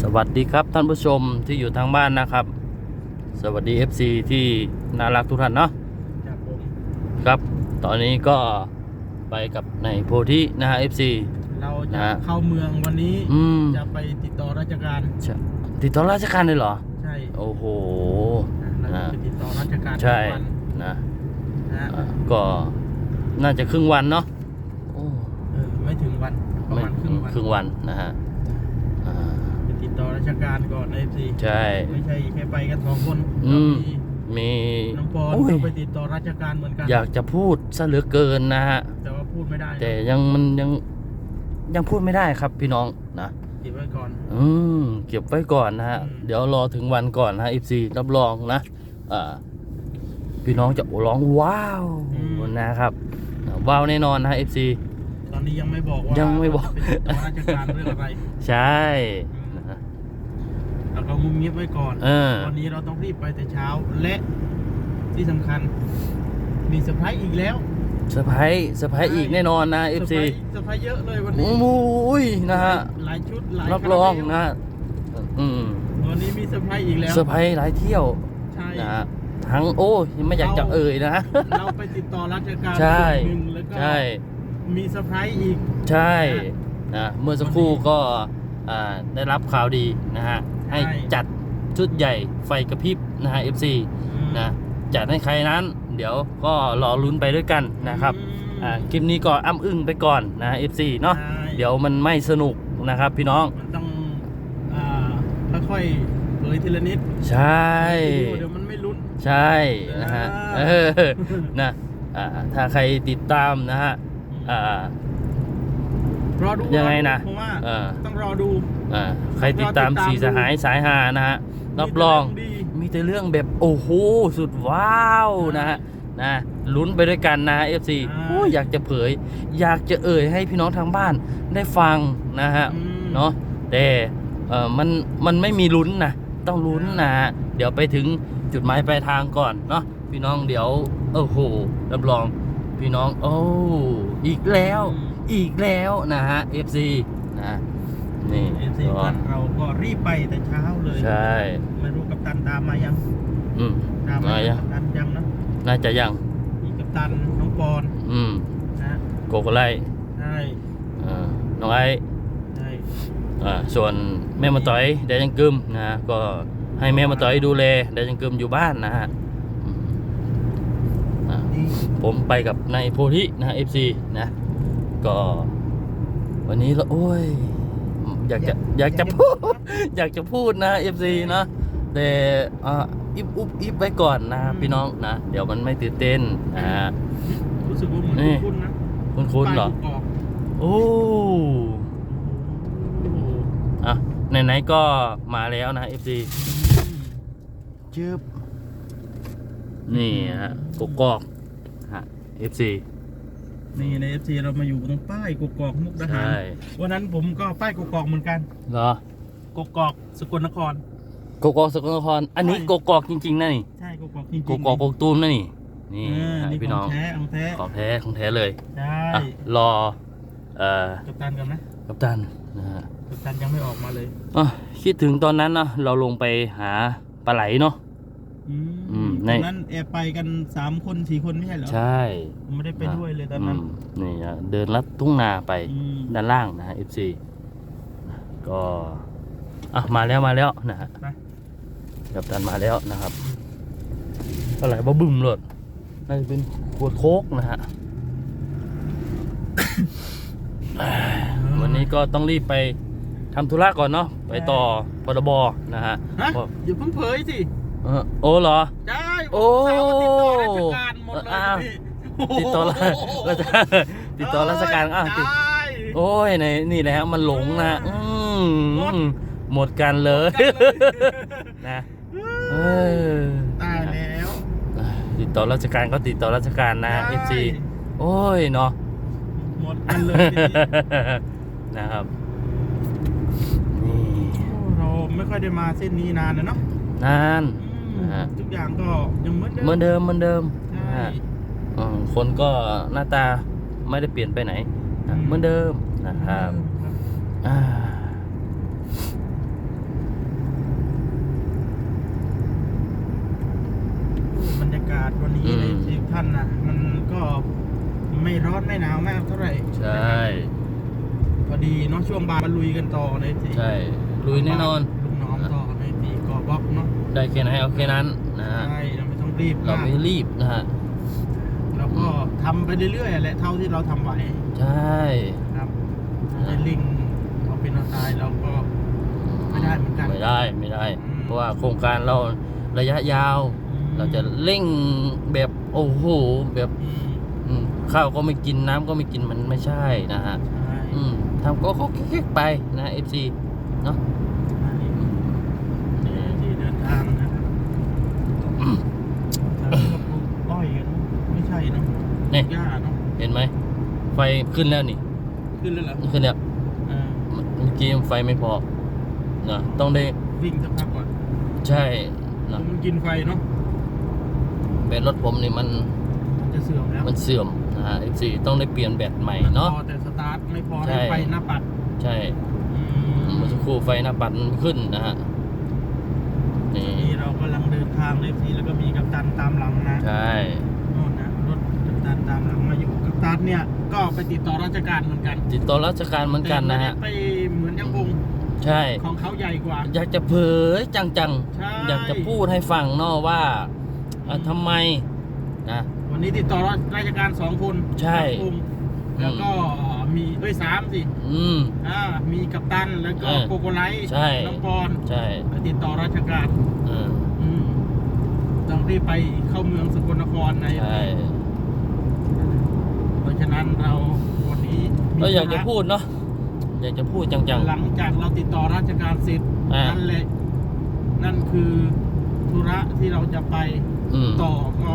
สวัสดีครับท่านผู้ชมที่อยู่ทางบ้านนะครับ สวัสดี FC ที่น่ารักทุกท่านเนาะจากผมครับ ตอนนี้ก็ไปกับในโพธินะฮะ FC เรานะจะฮะเข้าเมืองวันนี้อืม จะไปติดต่อราชการใช่ติดต่อราชการเลยเหรอ ใช่โอ้โห เราจะไปติดต่อราชการใช่ทุกวันนะนะฮะอ่าก็น่าจะครึ่งวันเนาะโอ้เออไม่ถึงวันประไม่มาณครึ่งวันครึ่งวันนะฮะอ่าไปติดต่อ ราชการก่อนในซีใช่ ไม่ใช่แค่ไปกันสองคนอืมเรามีมีน้องปอนโอ้ยก็ไปติดต่อราชการเหมือนกันอยากจะพูดซะเหลือเกินนะฮะ แต่ว่าพูดไม่ได้แต่ยังมันยังยังพูดไม่ได้ครับพี่น้องนะ เก็บไว้ก่อน อืม เก็บไว้ก่อนนะฮะ อืม เดี๋ยวรอถึงวันก่อนนะอีซีรับรองนะอ่าพี่น้องจะร้องว้าวนะครับ ว้าวแน่นอนนะเอฟซีตอนนี้ยังไม่บอกว่ายังไม่บอก จะไปติดต่อราชการเรื่องอะไรใช่นะ เราก็งุมงิบไว้ก่อนเออ วันนี้เราต้องรีบไปแต่เช้าและที่สำคัญ มีเซอร์ไพรส์อีกแล้วเซอร์ไพรส์เซอร์ไพรส์อีกแน่นอนนะเอฟซีเซอร์ไพรส์เยอะเลยวันนี้โอ้ยนะฮะหลายชุดหลายรับรองคาาเมลนะอืมวันนี้มีเซอร์ไพรส์อีกแล้วเซอร์ไพรส์หลายเที่ยวใช่นะฮะทั้งโอ้ยไม่อยากจะเอ่ยนะเราไปติดต่อราชการใช่หนึ่งแล้วก็ใช่มีเซอร์ไพรส์อีก ใช่นะเมื่อสักครู่ก็อ่าได้รับข่าวดีนะฮะ ให้ใช่จัดชุดใหญ่ไฟกระพริบนะฮะ FC นะจัดให้ใครนั้น เดี๋ยวก็รอลุ้นไปด้วยกันนะครับอืมอ่าคลิปนี้ก็อ้ำอึ้งไปก่อนนะ FC เนาะใช่เดี๋ยวมันไม่สนุกนะครับพี่น้องมันต้องอ่าค่อยๆเผยทีละนิดใช่เดี๋ยวมันไม่ลุ้นใช่นะฮะเออ่าอนะอ่าถ้าใครติดตามนะฮะอ่า รอดูยังไงนะเพราะว่าเออ ต้องรอดูอ่าใครติดตามรอติดตามสีสหายสายหานะฮะรับรองมีแต่เดีมีแต่เรื่องแบบโอ้โหสุดว้าวนะฮะนะลุ้นไปด้วยกันนะ FC ใช่โอ้ยอยากจะเผย อยากจะเอ่ยให้พี่น้องทางบ้านได้ฟังนะฮะอืมเนาะแต่เออมันมันไม่มีลุ้นนะต้องลุ้นนะฮะเดี๋ยวไปถึงจุดหมายปลายทางก่อนเนาะพี่น้องเดี๋ยวโอ้โหรับรองพี่น้องโอ้อีกแล้ว อีกแล้วนะฮะ FC นะนี่เอฟซีก็ท่านเราก็รีบไปแต่เช้าเลยใช่ไม่รู้กัปตันตามมายังอืม ตามมายังกัปตันยังนะน่าจะยัง มีกัปตันน้องปอนอืมนะโกโกไลใช่อ่าน้องไอ้ใช่อ่าส่วนแม่มาต่อยเดยังกึมนะฮะก็ให้แม่มาต่อยดูแลเดยังกึมอยู่บ้านนะฮะอืมอ่านี่ผมไปกับนายโพธินะฮะ FC นะ ก็ วันนี้ละโอ้ย อยากจะอยากจะพูด อยากจะพูดนะ FC นะแต่อ่าอิบอุบอิบไว้ก่อนนะพี่น้องนะเดี๋ยวมันไม่ตื่นเต้นนะฮะรู้สึกว่าเหมือนนี่คุ้นๆนะคุณคุณเหรอป้ายกอกโอ้โอ้โหอะไหนๆก็มาแล้วนะ FC จึบนี่ฮะกกอกฮะ FC นี่ในเอฟซีเรามาอยู่ตรงป้ายกกอกมุกดาหาใช่รวันนั้นผมก็ป้ายกกอกเหมือนกันเหรอกกอกสกลนคร กกอกสกลนคร อันนี้ใช่ กกอกจริงๆนะนี่ใช่กกอกจริงกกอกกกตูมนะนี่ นี่เออฮะนี่พี่ขน้อองงแท้ของแท้ของแท้ของแท้เลยใช่อะรอเอ่อกัปตันกันนะกัปตันนะฮะกัปตันยังไม่ออกมาเลยอะคิดถึงตอนนั้นนะเราลงไปหาปลาไหลเนาะอืม อืมตในอนนั้นแอบไปกันสามคนสี่คนไม่ใช่เหรอใช่ผมไม่ได้ไปด้วยเลยตอนนั้นมนี่อะเดินลัดทุ่งนาไปอืมด้านล่างนะฮะ FC ก็อะมาแล้วมาแล้วนะฮะไปกับตันมาแล้วนะครับปลาไหลบ่บึ้มเลยน่าจะเป็นขวดโค้กนะฮะ วันนี้ก็ต้องรีบไปทำธุระก่อนเนาะไปต่อพรบนะฮะฮะบอกอย่าเพิ่งเผยสิ เออโอ้เหรอ ใช่ โอ้ สาวว่าติดต่อราชการหมดเลยอ้าว พี่ติดต่อราราชติดต่อราชการอะติดใช่โอ้ยในนี่แหละฮะมันหลงนะอืมหมดหมดกันเลยหมดกันเลย นะเออตายแล้วติดต่อราชการก็ติดต่อราชการนะใช่เอฟซีโอ้ยเนาะ หมดกันเลยทีนี้ นะครับนี่เราไม่ค่อยได้มาเส้นนี้นานนะเนาะนาน อืม ฮะทุกอย่างก็ยังเหมือนเดิมเหมือนเดิมฮะคนก็หน้าตาไม่ได้เปลี่ยนไปไหนเหมือนเดิมนะครับบรรยากาศวันนี้ในทีมท่านนะมันก็ไม่ร้อนไม่หนาวมากเท่าไหร่ใช่พอดีเนาะช่วงบ่ายมาลุยกันต่อในทีใช่ลุยแน่นอนลูกน้องต่อในทีกอบล็อกเนาะ ได้แค่ไหนเอาแค่นั้นนะฮะใช่เราไม่ต้องรีบเรามากไม่รีบนะฮะเราก็ทำไปเรื่อยๆแหละเท่าที่เราทำไหวใช่ครับในลิงเอาเป็นเอาตายเราก็ไม่ได้เหมือนกันไม่ได้ไม่ได้อืมเพราะว่าโครงการเราระยะยาว เราจะเร่งแบบโอ้โหแบบอืมอืมข้าวก็ไม่กินน้ำก็ไม่กินมันไม่ใช่นะฮะใช่อืมทำก็เขาแค่ๆไปนะเอฟซีเนาะ ใช่นี่ที่เดินทางนะครับทางนี้ก็ปลูกอ้อยกันไม่ใช่เนาะนี่ หญ้าเนาะเห็นไหม ไฟขึ้นแล้วนี่ ขึ้นแล้วเหรอขึ้นแล้วเออเมื่อกี้ไฟไม่พอนะต้องได้วิ่งสักพักก่อนใช่นะมันกินไฟเนาะแบตรถผมนี่มันมันจะเสื่อมแล้วมันเสื่อมนะฮะเอฟซีต้องได้เปลี่ยนแบตใหม่เนาะ พอแต่สตาร์ทไม่พอใช่ให้ไฟหน้าปัดใช่อืมเมื่อสักครู่ไฟหน้าปัดมันขึ้นนะฮะนี่นี่เรากำลังเดินทางเลยทีแล้วก็มีกัปตันตามหลังนะ ใช่ โน่นนะรถกัปตันตามหลัง มาอยู่กัปตันเนี่ยก็ไปติดต่อราชการเหมือนกันติดต่อราชการเหมือนกันนะฮะแต่ไม่ได้ไปเหมือนยังวงใช่ของเขาใหญ่กว่า อยากจะเผยจังใช่ๆอยากจะพูดให้ฟังเนาะว่าเอ่อทำไมนะวันนี้ติดต่อราชการสองคนใช่ทั้งวงแล้วก็มีด้วยสามสิอืมอ่ามีกัปตันแล้วก็เออโกโกไลท์ใช่น้องปอนใช่ไปติดต่อราชการเอออืมต้องรีบไปเข้าเมืองสกลนครในใช่ เพราะฉะนั้นเราวันนี้มีก็อยากจะธุรพูดเนาะอยากจะพูดจัง หลังจากเราติดต่อราชการเสร็จอ่านั่ นั่นแหละ นั่นคือธุระที่เราจะไปๆอืมต่อก็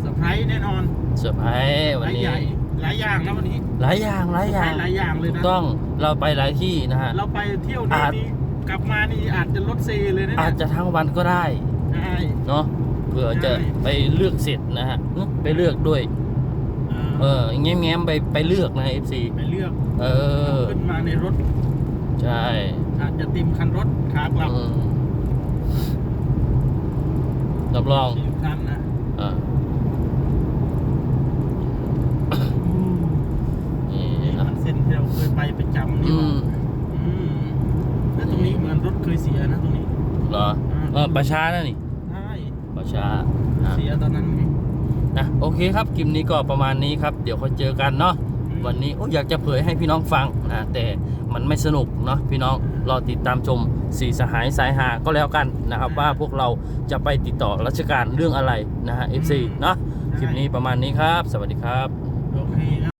เซอร์ไพรส์แน่นอนเซอร์ไพรส์หวันลายนี้ ใหญ่ หลายอย่างนะวันนี้หลายอย่างหลายอย่างหลายอย่างเลยถูนะกต้องเราไปหลายที่นะฮะ เราไปเที่ยวอานี้จนี่กลับมานี่อาจจะลดเซเลยนะอาจจะทั้งวันก็ได้ ใช่ เนาะเผื่อจะใช่ ไปเลือกเสร็จนะฮะอื้อไปเลือกด้วย เออแง้มแง้มๆไปไปเลือกนะเอฟซีไปเลือกเออขึ้นมาในรถ ใช่อาจจะเติมคันรถขากลับอืมรับรองสี่คันนะอ่านี่นี่นะมันเส้นที่เราเคยไปประจำนี่อืหว่ามอืมแล้วตรงนี้เหมือนรถเคยเสียนะตรงนี้ เหรอเออประชานะนี่ ใช่ประชาอะเสียตอนนั้นไง นะโอเคครับคลิปนี้ก็ประมาณนี้ครับ เดี๋ยวค่อยเจอกันเนาะวันนี้โอ้อยากจะเผยให้พี่น้องฟังนะแต่มันไม่สนุกเนาะพี่น้องรอติดตามชมสีสหายสายหาก็แล้วกันนะครับว่าพวกเราจะไปติดต่อราชการเรื่องอะไรนะฮะ FC เนาะคลิปนี้ประมาณนี้ครับ สวัสดีครับโอเคครับ